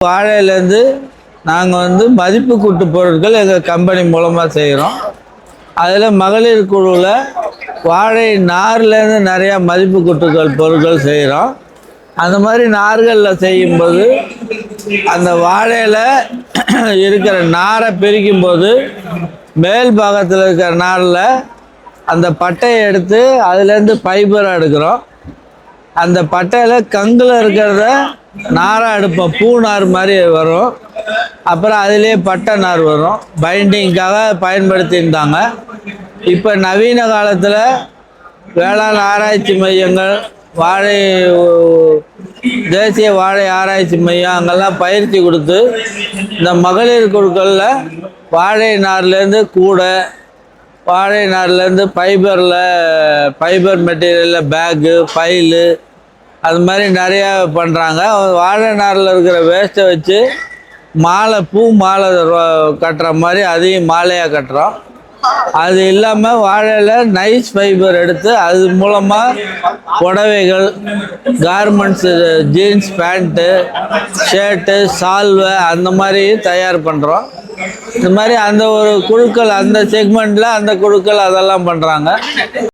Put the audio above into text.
வாழையிலேருந்து நாங்கள் வந்து மதிப்பு கூட்டு பொருட்கள் எங்கள் கம்பெனி மூலமாக செய்கிறோம் அதில் மகளிர் குழுவில் வாழை நார்லேருந்து நிறையா மதிப்பு கூட்டுகள் பொருட்கள் செய்கிறோம் அந்த மாதிரி நார்களில் செய்யும்போது அந்த வாழையில் இருக்கிற நாரை பிரிக்கும் போது மேல் பாகத்தில் இருக்கிற நாரில் அந்த பட்டையை எடுத்து அதுலேருந்து ஃபைபரை எடுக்கிறோம். அந்த பட்டையில் கங்கில் இருக்கிறத நாராக எடுப்போம் பூ நார் மாதிரி வரும். அப்புறம் அதிலே பட்டை நார் வரும். பைண்டிங்காக பயன்படுத்தியிருந்தாங்க. இப்போ நவீன காலத்தில் வேளாண் ஆராய்ச்சி மையங்கள் வாழை தேசிய வாழை ஆராய்ச்சி மையம் அங்கெல்லாம் பயிற்சி கொடுத்து இந்த மகளிர் குழுக்களில் வாழை நார்லேருந்து கூடை வாழை நார்லேருந்து ஃபைபரில் ஃபைபர் மெட்டீரியலில் பேக்கு ஃபைலு அது மாதிரி நிறையா பண்ணுறாங்க வாழை நாரில் இருக்கிற வேஸ்ட்டை வச்சு மாலை பூ மாலை கட்டுற மாதிரி அதையும் மாலையாக கட்டுறோம். அது இல்லாமல் வாழையில் நைஸ் ஃபைபர் எடுத்து அது மூலமாக புடவைகள் கார்மெண்ட்ஸு ஜீன்ஸ் பேண்ட்டு ஷர்ட்டு சால்வை அந்த மாதிரி தயார் பண்ணுறோம் இந்த மாதிரி அந்த ஒரு குழுக்கள் அந்த செக்மெண்ட்டில் அந்த குழுக்கள் அதெல்லாம் பண்ணுறாங்க